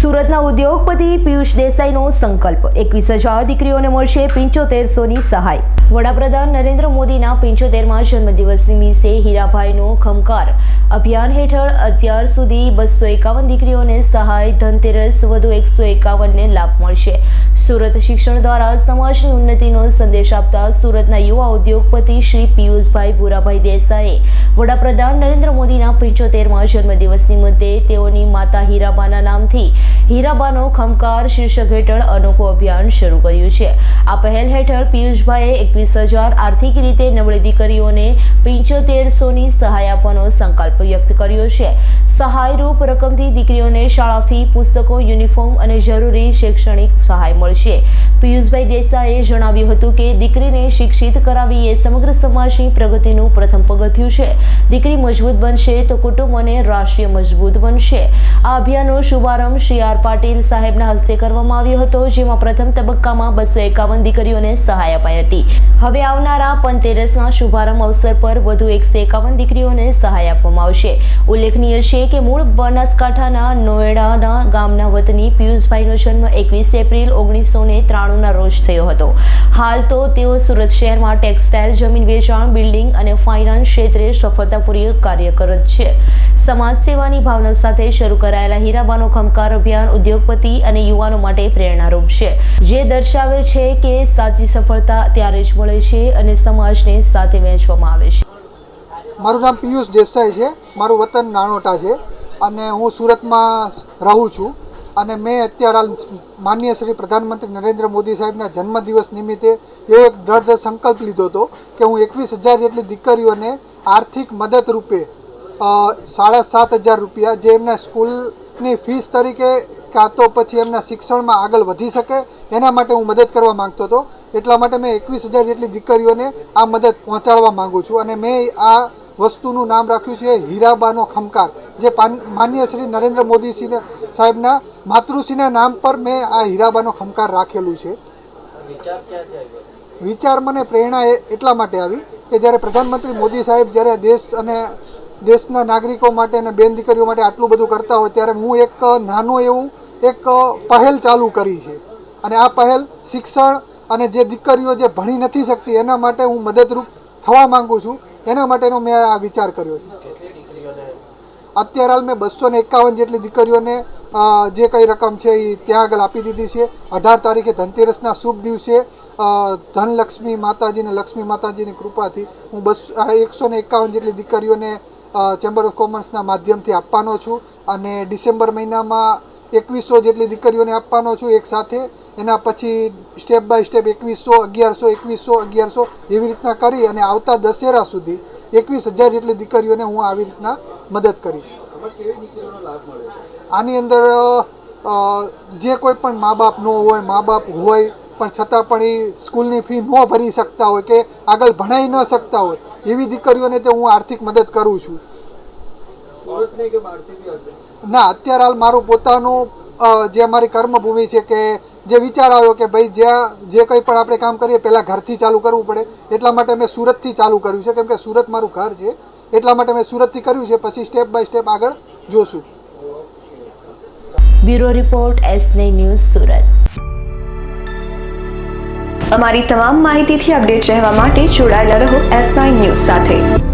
સુરતના ઉદ્યોગપતિ પિયુષ દેસાઈનો સંકલ્પ. એકવીસ હજાર દીકરીઓને મળશે પિંચોતેરસોની સહાય. વડાપ્રધાન નરેન્દ્ર મોદીના પિંચોતેરમાં જન્મદિવસ નિમિત્તે હીરાભાઈનો ખમકાર અભિયાન હેઠળ અત્યાર સુધી બસો એકાવન દીકરીઓને સહાય, ધનતેરસ, વધુ એકસો એકાવનને લાભ મળશે. સુરત શિક્ષણ દ્વારા સમાજની ઉન્નતિનો સંદેશ આપતા સુરતના યુવા ઉદ્યોગપતિ શ્રી પિયુષભાઈ ભૂરાભાઈ દેસાઈએ વડાપ્રધાન નરેન્દ્ર મોદીના પંચોતેરમાં જન્મદિવસની મુદ્દે તેઓની માતા હીરાબાના નામથી હીરાબાનો ખમકાર શીર્ષક હેઠળ અનોખું અભિયાન શરૂ કર્યું છે. આ પહેલ હેઠળ પિયુષભાઈએ એકવીસ હજાર આર્થિક રીતે નબળી દીકરીઓને પંચોતેરસોની સહાય આપવાનો સંકલ્પ વ્યક્ત કર્યો છે. સહાયરૂપ રકમથી દીકરીઓને શાળા ફી, પુસ્તકો, યુનિફોર્મ અને જરૂરી શૈક્ષણિક સહાય મળશે. પિયુષભાઈ દેસાઈએ જણાવ્યું હતું કે દીકરીને શિક્ષિત કરાવી એ સમગ્ર સમાજની પ્રગતિનું પ્રથમ પગથિયું છે. દીકરી મજબૂત બનશે તો કુટુંબ અને રાષ્ટ્રીય મજબૂત બનશે. આ અભિયાનનો શુભારંભ શ્રી આર પાટીલ સાહેબના હસ્તે કરવામાં આવ્યો હતો, જેમાં પ્રથમ તબક્કામાં બસો એકાવન દીકરીઓને સહાય અપાઈ હતી. હવે આવનારા પંતેરસના શુભારંભ અવસર પર વધુ એકસો એકાવન દીકરીઓને સહાય આપવામાં આવશે. ઉલ્લેખનીય છે કે મૂળ બનાસકાંઠાના નોએડાના ગામના વતની પિયુષભાઈનો જન્મ એકવીસ એપ્રિલ ઓગણીસો ને ત્રાણુંના રોજ થયો હતો. હાલ તો તેઓ સુરત શહેરમાં ટેક્સટાઇલ, જમીન વેચાણ, બિલ્ડિંગ અને ફાઇનાન્સ ક્ષેત્રે સફળતાપૂર્વક કાર્યરત છે. સમાજ સેવાની ભાવના સાથે શરૂ કરાયેલા હીરાબાનો ખમકાર અભિયાન ઉદ્યોગપતિ અને યુવાનો માટે પ્રેરણારૂપ છે. જે દર્શાવે છે કે સાચી સફળતા ત્યારે જ મળે છે અને સમાજને સાથે વહેંચવામાં આવે છે. મારું નામ પિયુષ દેસાઈ છે. મારું વતન નાણોટા છે અને હું સુરતમાં રહું છું અને મેં અત્યારે હાલ માનનીય શ્રી પ્રધાનમંત્રી નરેન્દ્ર મોદી સાહેબના જન્મદિવસ નિમિત્તે એવો એક દ્રઢ સંકલ્પ લીધો હતો કે હું એકવીસ હજાર જેટલી દીકરીઓને આર્થિક મદદ રૂપે સાડા સાત હજાર રૂપિયા જે એમના સ્કૂલની ફીસ તરીકે કાં તો પછી એમના શિક્ષણમાં આગળ વધી શકે એના માટે હું મદદ કરવા માગતો હતો. એટલા માટે મેં એકવીસ હજાર જેટલી દીકરીઓને આ મદદ પહોંચાડવા માંગુ છું અને મેં આ વસ્તુનું નામ રાખ્યું છે હીરાબાનો ખમકાર જે માનનીય શ્રી નરેન્દ્ર મોદી સાહેબના માતૃશ્રીના નામ પર મેં આ હીરાબાનો ખમકાર રાખેલું છે. વિચાર મને પ્રેરણા એ એટલા માટે આવી કે જ્યારે પ્રધાનમંત્રી મોદી સાહેબ જ્યારે દેશ અને દેશના નાગરિકો માટે અને બેન દીકરીઓ માટે આટલું બધું કરતા હોય ત્યારે હું એક નાનું એવું એક પહેલ ચાલુ કરી છે. અને આ પહેલ શિક્ષણ અને જે દીકરીઓ જે ભણી નથી શકતી એના માટે હું મદદરૂપ થવા માગું છું. એના માટેનો મેં આ વિચાર કર્યો છે. અત્યારે હાલ મેં બસો ને એકાવન જેટલી દીકરીઓને જે કંઈ રકમ છે એ ત્યાં આગળ આપી દીધી છે. અઢાર તારીખે ધનતેરસના શુભ દિવસે ધનલક્ષ્મી માતાજી અને લક્ષ્મી માતાજીની કૃપાથી હું બસ એકસો ને એકાવન જેટલી દીકરીઓને ચેમ્બર ઓફ કોમર્સના માધ્યમથી આપવાનો છું. અને ડિસેમ્બર મહિનામાં એકવીસો જેટલી દીકરીઓને આપવાનો છું એક સાથે. એના પછી સ્ટેપ બાય સ્ટેપ એકવીસો અગિયારસો એકવીસો અગિયારસો એવી રીતના કરી અને આવતા દશેરા સુધી એકવીસ હજાર જેટલી દીકરીઓને હું આવી રીતના મદદ કરીશ. આની અંદર જે કોઈ પણ મા બાપ ન હોય મા બાપ હોય પણ છતાં પણ એ સ્કૂલની ફી ન ભરી શકતા હોય કે આગળ ભણાઈ ન શકતા હોય એવી દીકરીઓને તે હું આર્થિક મદદ કરું છું. ના, અત્યારે હાલ મારું પોતાનું જે અમારી કર્મભૂમિ છે કે જે વિચાર આવ્યો કે ભાઈ જ્યાં, જે કંઈ પણ આપણે કામ કરીએ, પહેલાં ઘરથી ચાલુ કરવું પડે. એટલા માટે મેં સુરતથી ચાલુ કર્યું છે, કેમ કે સુરત મારું ઘર છે. એટલા માટે મેં સુરતથી કર્યું છે, પછી સ્ટેપ બાય સ્ટેપ આગળ જોશું. Bureau report, S news, Surat. અમારી તમામ માહિતીથી અપડેટ રહેવા માટે જોડાયેલા રહો એસ નાઇન ન્યૂઝ સાથે.